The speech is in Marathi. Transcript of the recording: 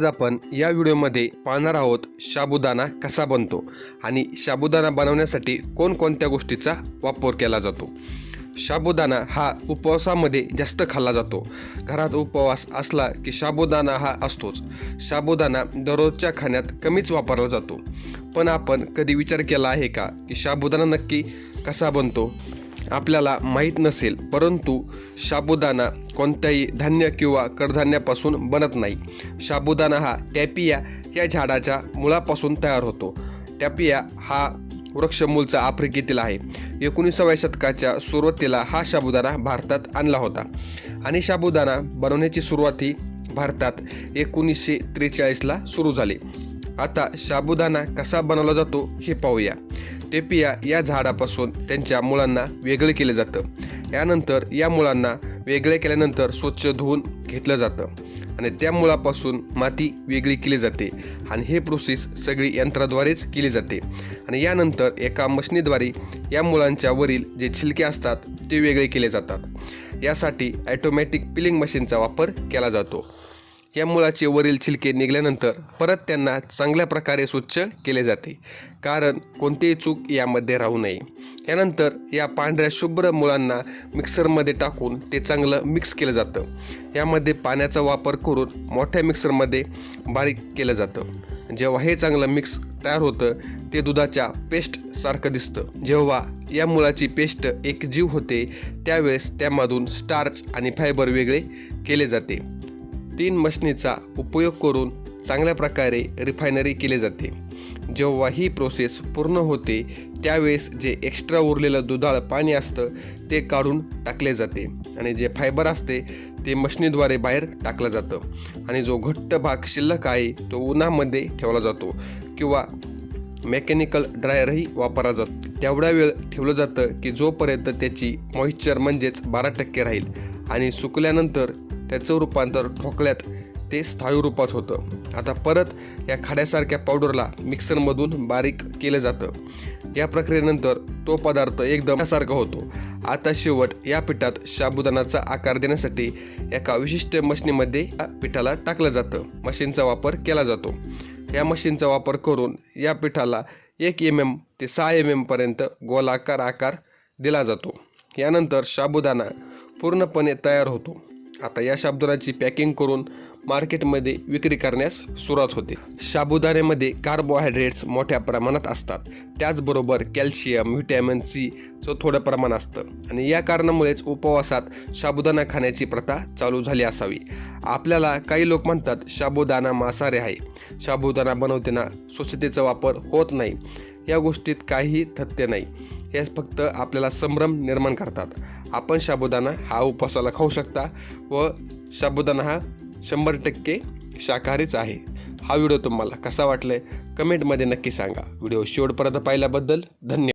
आज आपण या व्हिडिओमध्ये पाहणार आहोत साबुदाणा कसा बनतो आणि साबुदाणा बनवण्यासाठी कोणकोणत्या गोष्टीचा वापर केला जातो. साबुदाणा हा उपवासामध्ये जास्त खाल्ला जातो. घरात उपवास असला की साबुदाणा हा असतोच. साबुदाणा दररोजच्या खाण्यात कमीच वापरला जातो. पण आपण कधी विचार केला आहे का की साबुदाणा नक्की कसा बनतो? आपल्याला माहीत नसेल परंतु साबुदाणा कोणत्याही धान्य किंवा कडधान्यापासून बनत नाही. साबुदाणा हा टॅपिया या झाडाच्या मुळापासून तयार होतो. टॅपिया हा वृक्ष मूलचा आफ्रिकेतील आहे. एकोणीसाव्या शतकाच्या सुरुवातीला हा साबुदाणा भारतात आणला होता आणि साबुदाणा बनवण्याची सुरुवात ही भारतात एकोणीसशे त्रेचाळीसला सुरू झाली. आता साबुदाणा कसा बनवला जातो हे पाहूया. टेपिया या झाडापासून त्यांच्या मुळांना वेगळे केले जातं. यानंतर या मुळांना वेगळे केल्यानंतर स्वच्छ धुवून घेतलं जातं आणि त्या मुळापासून माती वेगळी केली जाते आणि हे प्रोसेस सगळी यंत्राद्वारेच केली जाते. आणि यानंतर एका मशनीद्वारे या मुळांच्या वरील जे छिलके असतात ते वेगळे केले जातात. यासाठी ॲटोमॅटिक पिलिंग मशीनचा वापर केला जातो. या मुळाचे वरील छिलके निघाल्यानंतर परत त्यांना चांगल्या प्रकारे स्वच्छ केले जाते. कारण कोणतीही चूक यामध्ये राहू नये. यानंतर या पांढऱ्या शुभ्र मुळांना मिक्सरमध्ये टाकून ते चांगलं मिक्स केलं जातं. यामध्ये पाण्याचा वापर करून मोठ्या मिक्सरमध्ये बारीक केलं जातं. जेव्हा हे चांगलं मिक्स तयार होतं ते दुधाच्या पेस्टसारखं दिसतं. जेव्हा या मुळाची पेस्ट एक जीव होते त्यावेळेस त्यामधून स्टार्च आणि फायबर वेगळे केले जाते. तीन मशनीचा उपयोग करून चांगल्या प्रकारे रिफायनरी केली जाते. जेव्हा ही प्रोसेस पूर्ण होते त्यावेळेस जे एक्स्ट्रा उरलेलं दुधाळ पाणी असतं ते काढून टाकले जाते. आणि जे फायबर असते ते मशनीद्वारे बाहेर टाकलं जातं. आणि जो घट्ट भाग शिल्लक आहे तो उन्हामध्ये ठेवला जातो किंवा मेकॅनिकल ड्रायरही वापरला जातो. तेवढा वेळ ठेवलं जातं की जोपर्यंत त्याची मॉइश्चर म्हणजेच बारा टक्के राहील. आणि सुकल्यानंतर त्याचं रूपांतर ठोकल्यात ते स्थायू रूपात होतं. आता परत या खाड्यासारख्या पावडरला मिक्सरमधून बारीक केलं जातं. या प्रक्रियेनंतर तो पदार्थ एकदम सारखा होतो. आता शेवट या पिठात शाबुदानाचा आकार देण्यासाठी एका विशिष्ट मशीनीमध्ये या पिठाला टाकलं जातं. मशीनचा वापर केला जातो. या मशीनचा वापर करून या पिठाला एक एम एम ते सहा एम एमपर्यंत गोलाकार आकार दिला जातो. यानंतर साबुदाणा पूर्णपणे तयार होतो. आता या साबुदाण्याची पॅकिंग करून मार्केटमध्ये विक्री करण्यास सुरुवात होते. साबुदाण्यामध्ये कार्बोहायड्रेट्स मोठ्या प्रमाणात असतात. त्याचबरोबर कॅल्शियम व्हिटॅमिन सीचं थोडं प्रमाण असतं. आणि या कारणामुळेच उपवासात साबुदाणा खाण्याची प्रथा चालू झाली असावी. आपल्याला काही लोक म्हणतात शाबुदाना मांसाहारी आहे. शाबुदाना बनवताना स्वच्छतेचा वापर होत नाही. या गोष्टीत काहीही तथ्य नाही. हे फक्त आपल्याला संभ्रम निर्माण करतात. आपण साबुदाणा हा उपवासाला खाऊ शकता व साबुदाणा हा शंभर टक्के शाकाहारीच आहे. हा व्हिडिओ तुम्हाला कसा वाटलाय? कमेंटमध्ये नक्की सांगा. व्हिडिओ शेवटपर्यंत पाहिल्याबद्दल धन्यवाद.